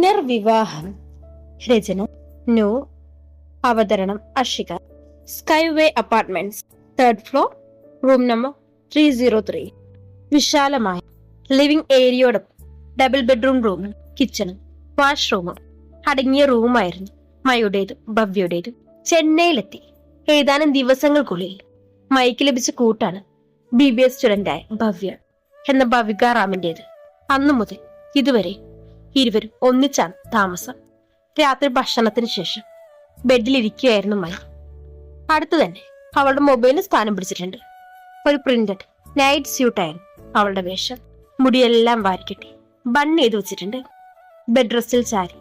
പുനർവിവാഹം. രചന നോ. അവതരണം Ashika skyway apartments. Third floor room number three zero three. വിശാലമായ ലിവിംഗ് ഏരിയയോടൊപ്പം ഡബിൾ ബെഡ്റൂം റൂമും കിച്ചണും വാഷ്റൂമും അടങ്ങിയ റൂമായിരുന്നു മയുടേതും ഭവ്യയുടേതും. ചെന്നൈയിലെത്തി. ഏതാനും ദിവസങ്ങൾക്കുള്ളിൽ മൈക്ക് ലഭിച്ച കൂട്ടാണ് ബി ബി എസ് സ്റ്റുഡന്റായ ഭവ്യ എന്ന ഭവിക അന്നു മുതൽ ഇതുവരെ ഇരുവരും ഒന്നിച്ചാണ് താമസം. രാത്രി ഭക്ഷണത്തിന് ശേഷം ബെഡിലിരിക്കുകയായിരുന്നു മൈ അടുത്തു തന്നെ അവളുടെ മൊബൈലിന് സ്ഥാനം പിടിച്ചിട്ടുണ്ട്. ഒരു പ്രിന്റഡ് നൈറ്റ് സ്യൂട്ടായിരുന്നു അവളുടെ വേഷം. മുടിയെല്ലാം വാരിക്കെട്ടി. ബൺ ചെയ്ത് വെച്ചിട്ടുണ്ട്. ബെഡ് റെസ്റ്റിൽ ചാരി.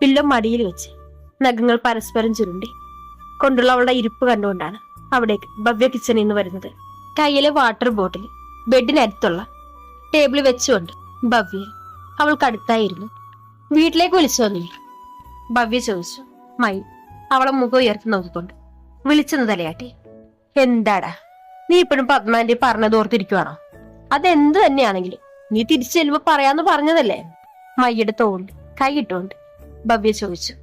പില്ലോ മടിയിൽ വെച്ച് നഖങ്ങൾ പരസ്പരം ചുരുണ്ടി. കൊണ്ടുള്ള അവളുടെ ഇരിപ്പ് കണ്ടുകൊണ്ടാണ് അവിടേക്ക് ഭവ്യ കിച്ചണിൽ നിന്ന് വരുന്നത്. കയ്യിലെ വാട്ടർ ബോട്ടിൽ ബെഡിനടുത്തുള്ള ടേബിൾ വെച്ചുകൊണ്ട് ഭവ്യ അവൾക്കടുത്തായിരുന്നു വീട്ടിലേക്ക് വിളിച്ചു വന്നില്ല ഭവ്യ ചോദിച്ചു മൈ അവളെ മുഖം ഉയർത്തി നോക്കിക്കൊണ്ട് വിളിച്ചെന്ന് തലയാട്ടി എന്താടാ? നീ ഇപ്പോഴും പത്മാന്റെ പറഞ്ഞത് ഓർത്തിരിക്കുവാണോ? അതെന്ത് തന്നെയാണെങ്കിലും നീ തിരിച്ചു ചെല്ലുമ്പോ പറയാന്ന് പറഞ്ഞതല്ലേ? മയ്യുടെ തോണ്ട് കൈയിട്ടുകൊണ്ട് ഭവ്യ ചോദിച്ചു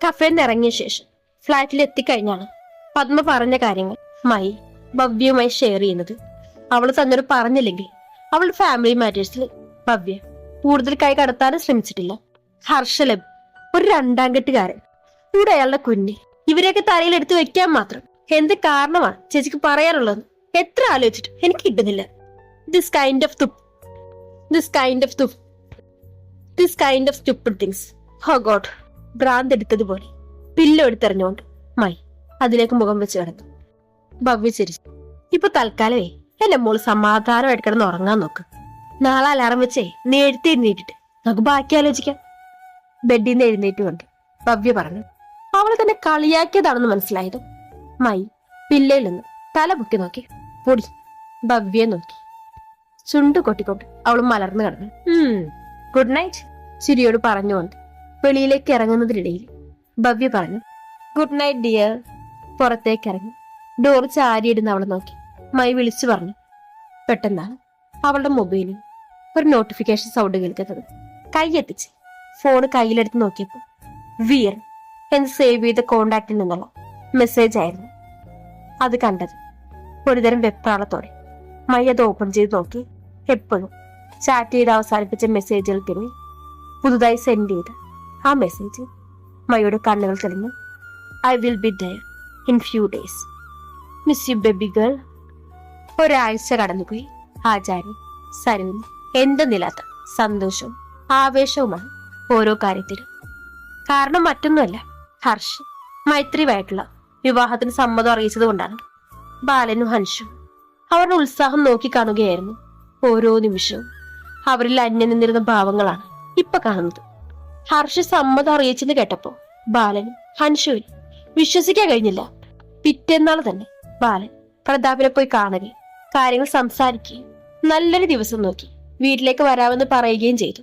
കഫേന്ന് ഇറങ്ങിയ ശേഷം ഫ്ലാറ്റിൽ എത്തിക്കഴിഞ്ഞാണ്? പത്മ പറഞ്ഞ കാര്യങ്ങൾ മൈ ഭവ്യയുമായി ഷെയർ ചെയ്യുന്നത് അവൾ തന്നോട് പറഞ്ഞില്ലെങ്കിൽ അവൾ ഫാമിലി മാറ്റേഴ്സിൽ ഭവ്യ കൂടുതൽ കൈ കടത്താനും ശ്രമിച്ചിട്ടില്ല. ഹർഷലബ് ഒരു രണ്ടാം കെട്ടുകാരൻ കൂടെ അയാളുടെ കുഞ്ഞ്. ഇവരെയൊക്കെ തലയിൽ എടുത്തു വെക്കാൻ മാത്രം. എന്ത് കാരണമാണ് ചേച്ചിക്ക് പറയാനുള്ളത്? എത്ര ആലോചിച്ചിട്ട് എനിക്ക് കിട്ടുന്നില്ല. ദിസ് കൈൻഡ് ഓഫ് തുപ്പ് this kind of തുപ്പ് this kind of stupid things oh god ഭ്രാന്ത് എടുത്തതുപോലെ പില്ലോ എടുത്തെറിഞ്ഞുകൊണ്ട് മൈ അതിലേക്ക് മുഖം വെച്ച് കിടന്നു. ഭവ്യ ചിരിച്ചു. ഇപ്പൊ തൽക്കാലമേ എന്റെ മോൾ സമാധാനമായിട്ട് കിടന്ന് ഉറങ്ങാൻ നോക്ക്. നാളെ അലാറം വെച്ചേ നീ നീട്ടിട്ട് നമുക്ക് ബാക്കി ആലോചിക്കാം. ബെഡിൽ നിന്ന് എഴുന്നേറ്റുകൊണ്ട് ഭവ്യ പറഞ്ഞു അവളെ തന്നെ കളിയാക്കിയതാണെന്ന് മനസ്സിലായത്. മൈ പില്ലയിൽ നിന്ന് തല പൊക്കി നോക്കി. പൊടി. ഭവ്യെ നോക്കി. ചുണ്ട് കൊട്ടിക്കൊണ്ട് അവൾ മലർന്നു കിടന്നു. ഗുഡ് നൈറ്റ് ചിരിയോട് പറഞ്ഞുകൊണ്ട് വെളിയിലേക്ക് ഇറങ്ങുന്നതിനിടയിൽ ഭവ്യ പറഞ്ഞു ഗുഡ് നൈറ്റ് ഡിയർ പുറത്തേക്ക് ഇറങ്ങി. ഡോർ ചാരിയിടുന്ന അവളെ നോക്കി. മൈ വിളിച്ചു പറഞ്ഞു പെട്ടെന്നാണ് അവളുടെ മൊബൈലിൽ ഒരു നോട്ടിഫിക്കേഷൻ സൗണ്ട് കേൾക്കുന്നത്. കൈയെത്തിച്ച് ഫോൺ കയ്യിലെടുത്ത് നോക്കിയപ്പോൾ വീർ എന്ന് സേവ് ചെയ്ത കോണ്ടാക്റ്റിൽ നിന്നുള്ള മെസ്സേജ് ആയിരുന്നു. അത് കണ്ടത് ഒരുതരം വെപ്രാളത്തോടെ. മൈ അത് ഓപ്പൺ ചെയ്ത് നോക്കി. എപ്പോഴും ചാറ്റ് ചെയ്ത് അവസാനിപ്പിച്ച മെസ്സേജുകൾക്കിടയിൽ പുതുതായി സെൻഡ് ചെയ്ത് ആ മെസ്സേജ് മയുടെ കണ്ണുകൾ തെളിഞ്ഞു I will be dire in few days miss you baby girl ഒരാഴ്ച കടന്നുപോയി. ആചാര്യ സരുവിന് എന്തെന്നില്ലാത്ത സന്തോഷവും ആവേശവുമാണ്. ഓരോ കാര്യത്തിലും. കാരണം മറ്റൊന്നുമല്ല. ഹർഷ് മൈത്രിയുമായിട്ടുള്ള വിവാഹത്തിന് സമ്മതം അറിയിച്ചത് കൊണ്ടാണ് ബാലനും ഹൻഷും അവരുടെ ഉത്സാഹം നോക്കിക്കാണുകയായിരുന്നു ഓരോ നിമിഷവും. അവരിൽ അന്യം നിന്നിരുന്ന ഭാവങ്ങളാണ് ഇപ്പൊ കാണുന്നത്. ഹർഷ് സമ്മതം അറിയിച്ചെന്ന് കേട്ടപ്പോ ബാലനും ഹൻഷുവിന് വിശ്വസിക്കാൻ കഴിഞ്ഞില്ല. പിറ്റേന്നാൾ തന്നെ ബാലൻ പ്രതാപിനെ പോയി കാണുകയും കാര്യങ്ങൾ സംസാരിക്കുകയും നല്ലൊരു ദിവസം നോക്കി വീട്ടിലേക്ക് വരാമെന്ന് പറയുകയും ചെയ്തു.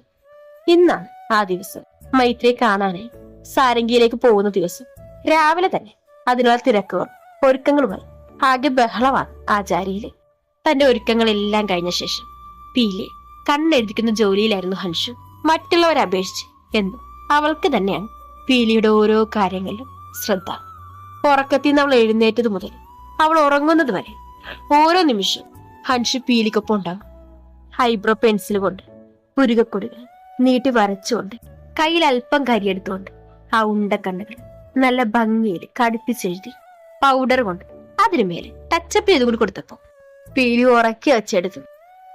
ഇന്നാണ് ആ ദിവസം മൈത്രിയെ കാണാനായി സാരംഗിയിലേക്ക് പോകുന്ന ദിവസം. രാവിലെ തന്നെ അതിനുള്ള തിരക്കുകൾ ഒരുക്കങ്ങളുമായി ആകെ ബഹളമാണ് ആചാരിയിലെ തന്റെ ഒരുക്കങ്ങളെല്ലാം കഴിഞ്ഞ ശേഷം പീലെ കണ്ണെഴുതിക്കുന്ന ജോലിയിലായിരുന്നു ഹൻഷു മറ്റുള്ളവരെ അപേക്ഷിച്ച് എന്നും അവൾക്ക് തന്നെയാണ് പീലിയുടെ ഓരോ കാര്യങ്ങളിലും ശ്രദ്ധ. ഉറക്കത്തിൽ നിന്ന് അവൾ എഴുന്നേറ്റത് മുതൽ അവൾ ഉറങ്ങുന്നത് വരെ ഓരോ നിമിഷവും ഹൻഷു പീലിക്കൊപ്പം ഉണ്ടാകും. ഹൈബ്രോ പെൻസിൽ കൊണ്ട് പുരുകക്കൊടുകൾ നീട്ടി വരച്ചുകൊണ്ട് കയ്യിൽ അല്പം കരിയെടുത്തുകൊണ്ട് ആ ഉണ്ടക്കണ്ണുകൾ നല്ല ഭംഗിയിൽ കടുപ്പിച്ചെഴുതി പൗഡർ കൊണ്ട് അതിനു മേലെ ടച്ചപ്പ് ചെയ്ത് കൂടി കൊടുത്തപ്പോ പീലി ഉറക്കി വെച്ചെടുത്തു.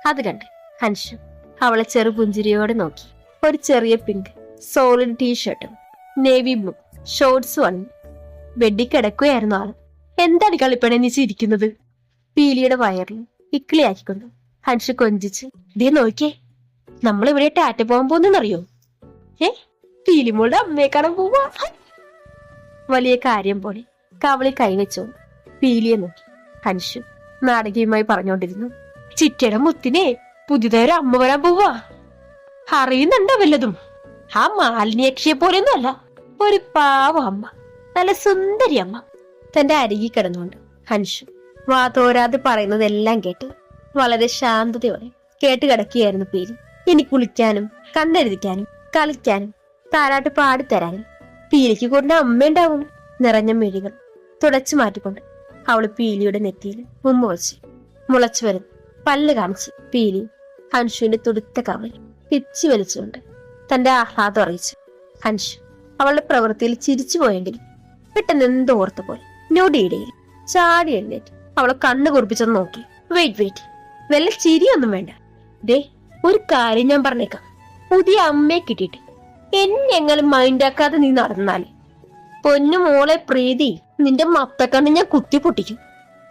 അത് കണ്ട് ഹൻഷു അവളെ ചെറുപുഞ്ചിരിയോടെ നോക്കി. ഒരു ചെറിയ പിങ്ക് സോളിഡ് ടീഷർട്ടും നേവി ബ്ലൂ ഷോർട്സും അണിഞ്ഞു ബെഡിൽ കിടക്കുകയായിരുന്നു ആൾ. എന്താണ് കളിപ്പണി നീ ചിരിക്കുന്നത്? പീലിയുടെ വയറിൽ ഇക്കിളിയാക്കിക്കൊണ്ട് ഹൻഷു കൊഞ്ചിച്ച് ദേ നോക്കിയേ നമ്മൾ ഇവിടെ ടാറ്റ പോകാൻ പോകുന്നറിയോ ഏ? പീലിമോളുടെ അമ്മയെ കാണാൻ പോവാ. വലിയ കാര്യം പോലെ കവളി കൈവച്ചു? പീലിയെ നോക്കി. ഹൻഷു നാടകീയമായി പറഞ്ഞുകൊണ്ടിരുന്നു ചിറ്റയുടെ മുത്തിനെ പുതിയതായി ഒരു അമ്മ വരാൻ പോവാ. അറിയുന്നുണ്ടോ വല്ലതും? ആ മാലിന്യക്ഷയെ പോലെയൊന്നും അല്ല ഒരു പാവ അമ്മ. നല്ല സുന്ദരി അമ്മ. തന്റെ അരികിൽ കിടന്നുകൊണ്ട് ഹൻഷു വാതോരാതെ പറയുന്നതെല്ലാം കേട്ട് വളരെ ശാന്തതയോടെ കേട്ട് കിടക്കുകയായിരുന്നു പേര് ഇനി കുളിക്കാനും കണ്ണെഴുതിക്കാനും കളിക്കാനും താരാട്ട് പാടിത്തരാനും പീലിക്ക് കൊണ്ട് അമ്മയുണ്ടാവും നിറഞ്ഞ മിഴികൾ തുടച്ചു മാറ്റിക്കൊണ്ട് അവൾ പീലിയുടെ നെറ്റിയിൽ മുമ്പ് വെച്ച് മുളച്ചു വരുന്നു. പല്ല് കാണിച്ച് പീലി ഹൻഷുവിന്റെ തുടുത്ത കവൽ പിച്ചി വലിച്ചുകൊണ്ട് തന്റെ ആഹ്ലാദം അറിയിച്ചു. ഹൻഷു അവളുടെ പ്രവൃത്തിയിൽ ചിരിച്ചു പോയെങ്കിലും പെട്ടെന്ന് എന്തോ ഓർത്ത പോലെ ഞൊടിയിടയിൽ ചാടി എഴുന്നേറ്റ് അവളെ കണ്ണു കുറിപ്പിച്ചൊന്ന് നോക്കി. വെയിറ്റ് വെയിറ്റ് വല്ല ചിരിയൊന്നും വേണ്ട. ദേ ഒരു കാര്യം ഞാൻ പറഞ്ഞേക്കാം. പുതിയ അമ്മയെ കിട്ടിയിട്ട് എന്നെ മൈൻഡാക്കാതെ നീ നടന്നാൽ പൊന്നു മോളെ പ്രീതി നിന്റെ മത്തക്കണ്ണ് ഞാൻ കുത്തി പൊട്ടിക്കും.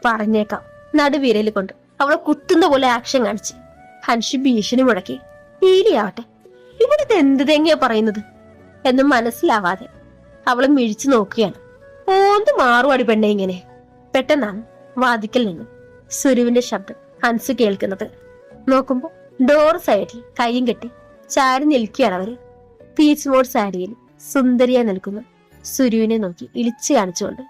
പറഞ്ഞേക്കാം. നടുവിരൽ കൊണ്ട് അവളെ കുത്തുന്ന പോലെ ആക്ഷൻ കാണിച്ച്. ഹൻഷി ഭീഷണി മുഴക്കി. ഈലിയാവട്ടെ ഇവിടുത്തെ എന്ത് തെങ്ങിയാ പറയുന്നത്? എന്ന് മനസ്സിലാവാതെ അവളെ മിഴിച്ചു നോക്കുകയാണ്. ഓന്ത് മാറുവാടി പെണ്ണെ ഇങ്ങനെ. പെട്ടെന്നാണ് വാതിക്കൽ നിന്നും. സുരുവിന്റെ ശബ്ദം ഹൻസ് കേൾക്കുന്നത്. നോക്കുമ്പോ ഡോർ സൈഡിൽ കൈയും കെട്ടി ചാരി നിൽക്കുകയാണ് അവർ. പീച്ച് മോഡ് സാരിയിൽ സുന്ദരിയായി നിൽക്കുന്നു. സുരുവിനെ നോക്കി ഇളിച്ചു കാണിച്ചുകൊണ്ട്.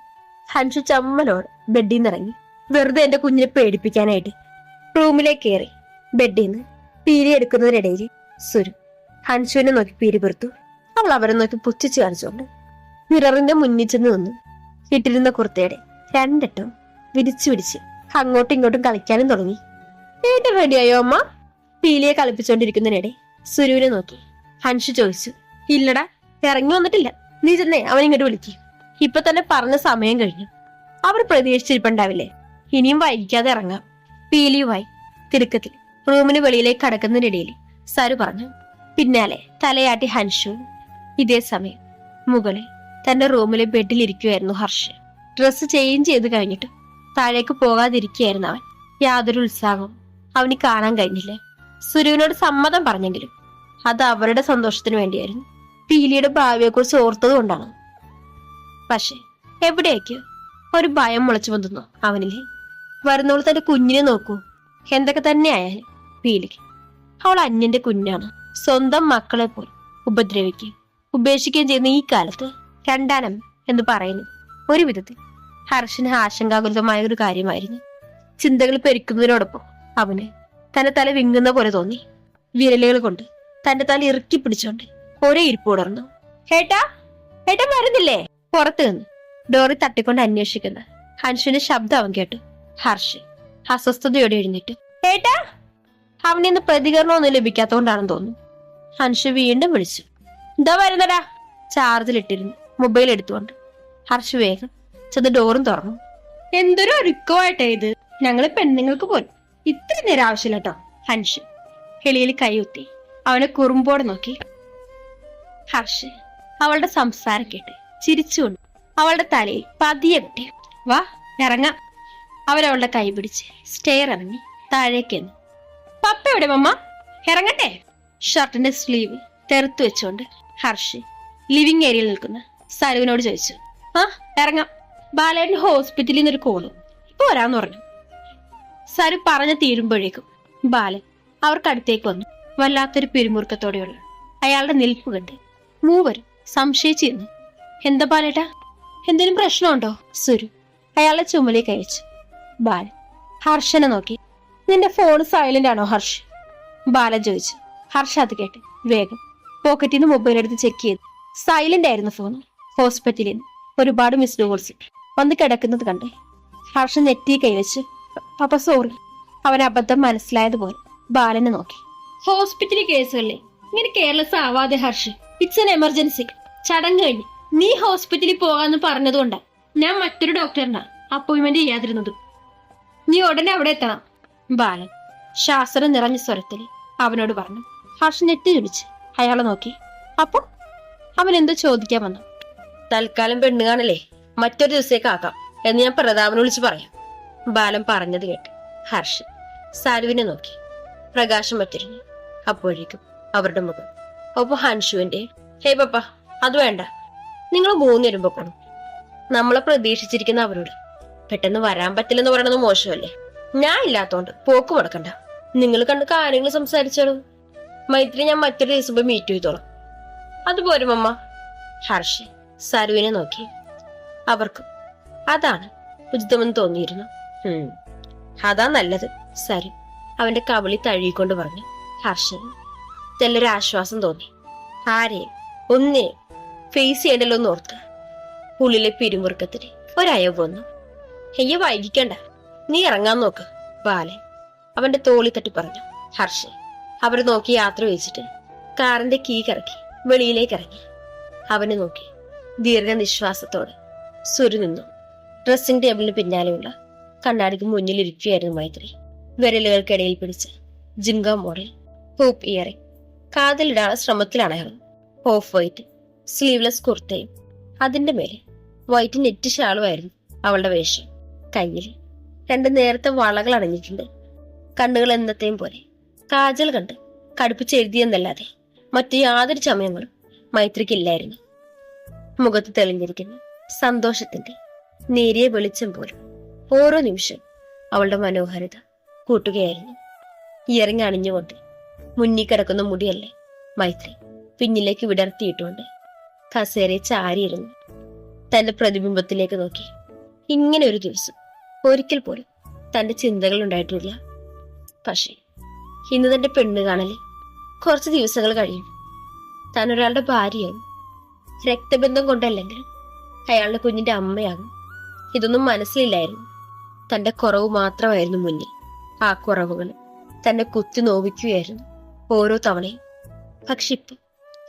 ഹൻഷു ചമ്മലോട് ബെഡിൽ നിന്ന് ഇറങ്ങി. വെറുതെ എന്റെ കുഞ്ഞിനെ പേടിപ്പിക്കാനായിട്ട് റൂമിലേക്ക് കയറി. ബെഡിൽ നിന്ന് പീരി എടുക്കുന്നതിനിടയിൽ സുരു ഹൻഷുവിനെ നോക്കി പീരി പെറുത്തു. അവൾ അവരെ നോക്കി പുച്ഛിച്ച് കാണിച്ചുകൊണ്ട് മിററിന്റെ മുന്നിൽ ചെന്ന് നിന്നു. ഇട്ടിരുന്ന കുർത്തയുടെ രണ്ടെട്ടും വിരിച്ചു പിടിച്ച് അങ്ങോട്ടും ഇങ്ങോട്ടും കളിക്കാനും തുടങ്ങി. ഏറ്റവും റെഡിയായോ അമ്മ? പീലിയെ കളിപ്പിച്ചുകൊണ്ടിരിക്കുന്നതിനിടെ സുരുവിനെ നോക്കി. ഹൻഷു ചോദിച്ചു ഇല്ലടാ ഇറങ്ങി വന്നിട്ടില്ല. നീ ചെന്നേ അവൻ ഇങ്ങോട്ട് വിളിക്കും. ഇപ്പൊ തന്നെ പറഞ്ഞ സമയം കഴിഞ്ഞു. അവർ പ്രതീക്ഷിച്ചിരിപ്പുണ്ടാവില്ലേ? ഇനിയും വൈകിക്കാതെ ഇറങ്ങാം. പീലിയുമായി തിടുക്കത്തിൽ റൂമിന് വെളിയിലേക്ക് കടക്കുന്നതിനിടയിൽ സരു പറഞ്ഞു പിന്നാലെ തലയാട്ടി ഹൻഷു ഇതേ സമയം മുകളിൽ തന്റെ റൂമിലെ ബെഡിൽ ഇരിക്കുമായിരുന്നു ഹർഷ്. ഡ്രസ്സ് ചേഞ്ച് ചെയ്ത് കഴിഞ്ഞിട്ട് താഴേക്ക് പോകാതിരിക്കുകയായിരുന്നു അവൻ. യാതൊരു ഉത്സാഹവും അവന് കാണാൻ കഴിഞ്ഞില്ല. സുരുവിനോട് സമ്മതം പറഞ്ഞെങ്കിലും അത് അവരുടെ സന്തോഷത്തിന് വേണ്ടിയായിരുന്നു. പീലിയുടെ ഭാവിയെക്കുറിച്ച് ഓർത്തത് കൊണ്ടാണ് പക്ഷെ എവിടേക്ക് ഒരു ഭയം മുളച്ചു വന്നു അവനിലെ വരുന്നവൾ തന്റെ കുഞ്ഞിനെ നോക്കൂ. എന്തൊക്കെ തന്നെ ആയാലും പീലിക്ക്. അവൾ അന്യന്റെ കുഞ്ഞാണ്. സ്വന്തം മക്കളെ പോലും ഉപദ്രവിക്കുകയും ഉപേക്ഷിക്കുകയും ചെയ്യുന്ന ഈ കാലത്ത് രണ്ടാനം എന്ന് പറയുന്നത് ഒരു വിധത്തിൽ ഹർഷന് ആശങ്കാകുലിതമായ ഒരു കാര്യമായിരുന്നു. ചിന്തകൾ പെരുക്കുന്നതിനോടൊപ്പം അവന് തന്റെ തല വിങ്ങുന്ന പോലെ തോന്നി. വിരലുകൾ കൊണ്ട് തന്റെ തല ഇറുക്കി പിടിച്ചോണ്ട് ഒരേ ഇരിപ്പ് ഉടർന്നു ഹേട്ടാ ഹേട്ട വരുന്നില്ലേ? പുറത്തു നിന്ന് ഡോറി തട്ടിക്കൊണ്ട് അന്വേഷിക്കുന്ന ഹൻഷിന് ശബ്ദം അവൻ കേട്ടു. ഹർഷ് അസ്വസ്ഥതയോടെ എഴുന്നേറ്റു. ഹേട്ടാ അവനിൽ നിന്ന് പ്രതികരണമൊന്നും ലഭിക്കാത്തതുകൊണ്ടാണെന്ന് തോന്നുന്നു. ഹൻഷ് വീണ്ടും വിളിച്ചു. എന്താ വരുന്നടാ. ചാർജിലിട്ടിരുന്നു മൊബൈൽ എടുത്തുകൊണ്ട് ഹർഷ് വേഗം ചെന്ന് ഡോറും തുറന്നു. എന്തൊരു ഒരുക്കമായിട്ടേ ഇത്. ഞങ്ങൾ പെണ്ണുങ്ങൾക്ക് പോലും ഇത്ര നേരം ആവശ്യമില്ല കേട്ടോ ഹൻഷ്. ഹെളിയിൽ കൈയുത്തി അവനെ കുറുമ്പോടെ നോക്കി. ഹർഷ് അവളുടെ സംസാരം കേട്ട് ചിരിച്ചുകൊണ്ട് അവളുടെ തലയിൽ പതിയെ കുട്ടി വാ ഇറങ്ങാം. അവരവളുടെ കൈ പിടിച്ച് സ്റ്റെയർ ഇറങ്ങി താഴേക്ക് എന്ന് പപ്പ എവിടെ മമ്മ? ഇറങ്ങട്ടെ. ഷർട്ടിന്റെ സ്ലീവ് തെറുത്തു വെച്ചുകൊണ്ട് ഹർഷ് ലിവിംഗ് ഏരിയയിൽ നിൽക്കുന്ന സരുവിനോട് ചോദിച്ചു. ആ ഇറങ്ങാം. ബാലേട്ടൻ ഹോസ്പിറ്റലിൽ നിന്നൊരു കോളും ഇപ്പൊ വരാന്ന് പറഞ്ഞു. സരു പറഞ്ഞു തീരുമ്പോഴേക്കും ബാലൻ അവർക്കടുത്തേക്ക് വന്നു. വല്ലാത്തൊരു പിരിമുറുക്കത്തോടെയുള്ള അയാളുടെ നിൽപ്പ് കണ്ട് മൂവരും സംശയിച്ചിരുന്നു എന്താ ബാലേട്ടാ? എന്തെങ്കിലും പ്രശ്നമുണ്ടോ? സുരു അയാളെ ചുമലേക്ക് അയച്ചു ബാലൻ ഹർഷനെ നോക്കി. നിന്റെ ഫോൺ സൈലന്റ് ആണോ ഹർഷ്? ബാലൻ ചോദിച്ചു. ഹർഷ അത് കേട്ട് വേഗം പോക്കറ്റിൽ നിന്ന് മൊബൈൽ എടുത്ത് ചെക്ക് ചെയ്തു. സൈലന്റ് ആയിരുന്നു ഫോൺ ഹോസ്പിറ്റലിൽ നിന്ന് ഒരുപാട് മിസ്ഡ് കോൾസ് വന്ന് കിടക്കുന്നത് കണ്ടേ ഹർഷ നെറ്റി കൈവച്ച് പപ്പ സോറി അവൻ അബദ്ധം മനസ്സിലായതുപോലെ ബാലനെ നോക്കി. ഹോസ്പിറ്റൽ കേസുകളിലെ ഇങ്ങനെ കെയർലെസ് ആവാതെ ഹർഷ് ഇറ്റ്സ് എൻ എമർജൻസി ചടങ്ങ് കഴിഞ്ഞ് നീ ഹോസ്പിറ്റലിൽ പോകാന്ന് പറഞ്ഞതുകൊണ്ടാ ഞാൻ മറ്റൊരു ഡോക്ടറിനാ അപ്പോയിന്റ്മെന്റ് ചെയ്യാതിരുന്നത്. നീ ഉടനെ അവിടെ എത്തണം. ബാലൻ ശാസ്ത്രം നിറഞ്ഞ സ്വരത്തിൽ അവനോട് പറഞ്ഞു. ഹർഷ് നെറ്റി ചുടിച്ച് അയാളെ നോക്കി. അപ്പൊ അവൻ എന്തോ ചോദിക്കാൻ വന്നു. തൽക്കാലം പെണ്ണുകാണല്ലേ മറ്റൊരു ദിവസത്തേക്ക് ആക്കാം എന്ന് ഞാൻ പ്രതാപനെ വിളിച്ച് പറയാം. ബാലൻ പറഞ്ഞത് കേട്ട് ഹർഷൻ സാലുവിനെ നോക്കി. പ്രകാശം വച്ചിരുന്നു അപ്പോഴേക്കും അവരുടെ മുഖം. ഒപ്പം ഹൻഷുവിന്റെ ഹേ പപ്പ അത് വേണ്ട. നിങ്ങൾ മൂന്നുപേരും പൊക്കണം നമ്മളെ പ്രതീക്ഷിച്ചിരിക്കുന്ന അവരോട്. പെട്ടെന്ന് വരാൻ പറ്റില്ലെന്ന് പറയണത് മോശമല്ലേ? ഞാൻ ഇല്ലാത്തോണ്ട് പോക്ക് മുടക്കണ്ട. നിങ്ങൾ കണ്ട് കാര്യങ്ങൾ സംസാരിച്ചോളൂ. മൈത്രി ഞാൻ മറ്റൊരു ദിവസം പോയി മീറ്റ് ചെയ്തോളാം. അതുപോലെ മമ്മ. ഹർഷി സരുവിനെ നോക്കി. അവർക്കും അതാണ് ഉചിതമെന്ന് തോന്നിയിരുന്നു. അതാ നല്ലത്. സരി. അവന്റെ കവിളി തഴുകിക്കൊണ്ട് പറഞ്ഞു. ഹർഷന് തെല്ലൊരു ആശ്വാസം തോന്നി. ആരെയും ഒന്നേ. ഫേസ് ചെയ്യണ്ടല്ലോ എന്ന് ഓർത്ത്. ഉള്ളിലെ പിരിമുറുക്കത്തിന് ഒരയവ് വന്നു. അയ്യ വൈകിക്കണ്ട. നീ ഇറങ്ങാൻ നോക്ക് ബാലൻ. അവന്റെ തോളി തട്ടി പറഞ്ഞു. ഹർഷൻ അവർ നോക്കി യാത്ര വെച്ചിട്ട് കാറിന്റെ കീ കറക്കി വെളിയിലേക്ക് ഇറങ്ങി. അവനെ നോക്കി ദീർഘനിശ്വാസത്തോടെ സുരു നിന്നു. ഡ്രസ്സിംഗ് ടേബിളിന് പിന്നാലെയുള്ള കണ്ണാടിക്ക് മുന്നിൽ ഇരിക്കുകയായിരുന്നു മൈത്രി. വിരലുകൾക്കിടയിൽ പിടിച്ച് ജിംഗ മോഡൽ ഹൂപ്പ് ഇയറിംഗ് കാതിലിടാനുള്ള ശ്രമത്തിലാണ് അയാൾ ഓഫ് വൈറ്റ് സ്ലീവ്ലെസ് കുർത്തയും അതിന്റെ മേലെ വൈറ്റ് നെറ്റ് ഷാളുമായിരുന്നു അവളുടെ വേഷം. കയ്യിൽ രണ്ട് നേരത്തെ വളകൾ അണിഞ്ഞിട്ടുണ്ട്. കണ്ണുകൾ എന്നത്തെയും പോലെ കാജൽ കണ്ട് കടുപ്പിച്ചെഴുതിയെന്നല്ലാതെ മറ്റു യാതൊരു ചമയങ്ങളും മൈത്രിക്കില്ലായിരുന്നു. മുഖത്ത് തെളിഞ്ഞിരിക്കുന്ന സന്തോഷത്തിന്റെ നേരിയ വെളിച്ചം പോലും ഓരോ നിമിഷം അവളുടെ മനോഹാരിത കൂട്ടുകയായിരുന്നു. ഇയറിങ് അണിഞ്ഞുകൊണ്ട് മുന്നിൽ കിടക്കുന്ന മുടിയല്ലേ മൈത്രി പിന്നിലേക്ക് വിടർത്തിയിട്ടുണ്ട് കസേരയെ ചാരിയിരുന്നു. തന്റെ പ്രതിബിംബത്തിലേക്ക് നോക്കി. ഇങ്ങനെ ഒരു ദിവസം ഒരിക്കൽ പോലും തന്റെ ചിന്തകൾ ഉണ്ടായിട്ടില്ല. പക്ഷേ ഇന്ന് തന്റെ പെണ്ണ് കാണൽ കുറച്ച് ദിവസങ്ങൾ കഴിയും. താൻ ഒരാളുടെ ഭാര്യയാകും രക്തബന്ധം കൊണ്ടല്ലെങ്കിലും അയാളുടെ കുഞ്ഞിന്റെ അമ്മയാകും ഇതൊന്നും മനസ്സിലില്ലായിരുന്നു. തന്റെ കുറവ് മാത്രമായിരുന്നു മുന്നിൽ. ആ കുറവുകൾ തന്നെ കുത്തി നോവിക്കുകയായിരുന്നു ഓരോ തവണയും. പക്ഷെ ഇപ്പൊ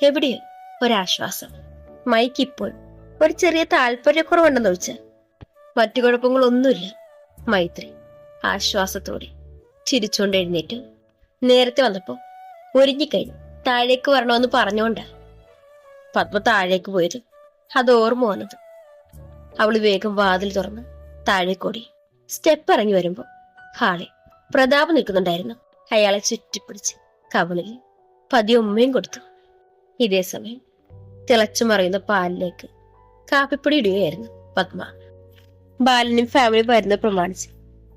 എവിടെയോ ഒരാശ്വാസം? മൈക്ക് ഇപ്പോൾ ഒരു ചെറിയ താല്പര്യക്കുറവുണ്ടെന്ന് വെച്ചാൽ മറ്റു കുഴപ്പങ്ങളൊന്നുമില്ല മൈത്രി. ആശ്വാസത്തോടെ ചിരിച്ചുകൊണ്ട് എഴുന്നേറ്റ്. നേരത്തെ വന്നപ്പോ ഒരുങ്ങിക്കഴിഞ്ഞു. താഴേക്ക് വരണമെന്ന് പറഞ്ഞുകൊണ്ടാ പത്മ താഴേക്ക് പോയത്. അത് ഓർമ്മ വന്നത്. അവൾ വേഗം വാതിൽ തുറന്ന് താഴേക്കോടി സ്റ്റെപ്പ് ഇറങ്ങി വരുമ്പോൾ ഹാളിൽ പ്രതാപ് നിൽക്കുന്നുണ്ടായിരുന്നു. അയാളെ ചുറ്റിപ്പിടിച്ച് കവിളിൽ പതിയെ ഉമ്മയും കൊടുത്തു. ഇതേ സമയം തിളച്ചു മറിയുന്ന പാലിലേക്ക് കാപ്പിപ്പൊടി ഇടുകയായിരുന്നു പത്മ. ബാലനും ഫാമിലി വരുന്ന പ്രമാണിച്ച്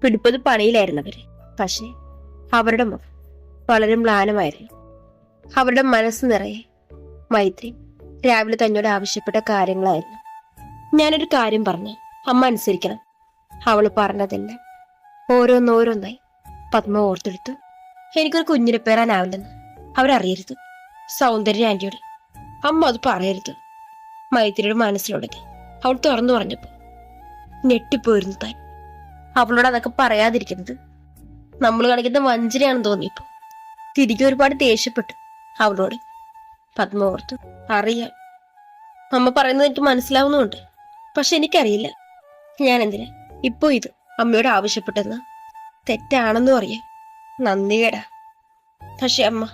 പിടിപ്പത് പണിയിലായിരുന്നവര് പക്ഷേ അവരുടെ മുഖം വളരെ മ്ലാനമായിരുന്നു. അവരുടെ മനസ്സ് നിറയെ മൈത്രി. രാവിലെ തന്നോട് ആവശ്യപ്പെട്ട കാര്യങ്ങളായിരുന്നു. ഞാനൊരു കാര്യം പറഞ്ഞു അമ്മ അനുസരിക്കണം. അവൾ പറഞ്ഞതെല്ലാം ഓരോന്നോരോന്നായി പത്മ ഓർത്തെടുത്തു. എനിക്കൊരു കുഞ്ഞിനെ പേരാനാവില്ലെന്ന് അവരറിയരുത്. സൗന്ദര്യ ആന്റിയോട് അമ്മ അത് പറയരുത്. മൈത്രിയുടെ മനസ്സിലുള്ളത് അവൾ തുറന്നു പറഞ്ഞപ്പോൾ ഞെട്ടിപ്പോയിരുന്നു താൻ. അവളോട് അതൊക്കെ പറയാതിരിക്കുന്നത് നമ്മൾ കളിക്കുന്ന വഞ്ചനയാണെന്ന് തോന്നിയപ്പോൾ തിരികെ ഒരുപാട് ദേഷ്യപ്പെട്ടു. അവളോട് പത്മ ഓർത്തു അറിയാം. അമ്മ പറയുന്നത് എനിക്ക് മനസ്സിലാവുന്നുണ്ട്. പക്ഷെ എനിക്കറിയില്ല. ഞാൻ എന്തിനാ ഇപ്പോ ഇത് അമ്മയോട് ആവശ്യപ്പെട്ടെന്ന്. തെറ്റാണെന്നും അറിയാം നന്ദികേടാ പക്ഷെ അമ്മ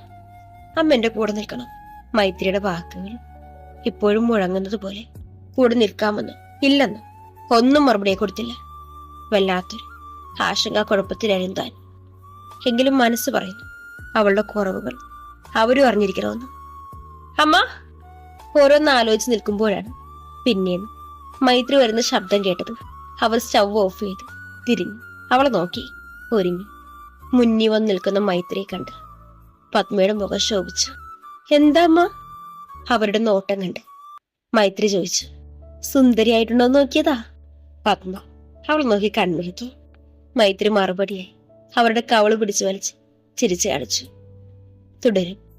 അമ്മ കൂടെ നിൽക്കണം. മൈത്രിയുടെ വാക്കുകൾ ഇപ്പോഴും മുഴങ്ങുന്നത് പോലെ കൂടെ നിൽക്കാമെന്ന് ഇല്ലെന്ന് ഒന്നും മറുപടിയെ കൊടുത്തില്ല. വല്ലാത്തൊരു ആശങ്ക കുഴപ്പത്തിലായിരുന്നു താൻ. എങ്കിലും മനസ്സ് പറയുന്നു അവളുടെ കുറവുകൾ അവരും അറിഞ്ഞിരിക്കണമെന്ന്. അമ്മ ഓരോന്ന് ആലോചിച്ച് നിൽക്കുമ്പോഴാണ് പിന്നെയും മൈത്രി വരുന്ന ശബ്ദം കേട്ടത്. അവർ സ്റ്റൗ ഓഫ് ചെയ്ത് തിരിഞ്ഞു. അവളെ നോക്കി ഒരുങ്ങി. മുന്നി വന്ന് നിൽക്കുന്ന മൈത്രിയെ കണ്ട് പത്മയുടെ മുഖം ശോഭിച്ചു. എന്താമ്മ? അവരുടെ നോട്ടം കണ്ട് മൈത്രി ചോദിച്ചു. സുന്ദരിയായിട്ടുണ്ടോ നോക്കിയതാ? പത്മ അവൾ നോക്കി കണ്ണെടുത്തു മൈത്രി മറുപടിയായി അവരുടെ കവൾ പിടിച്ചു വലിച്ച് ചിരിച്ചു അടച്ചു. തുടരും.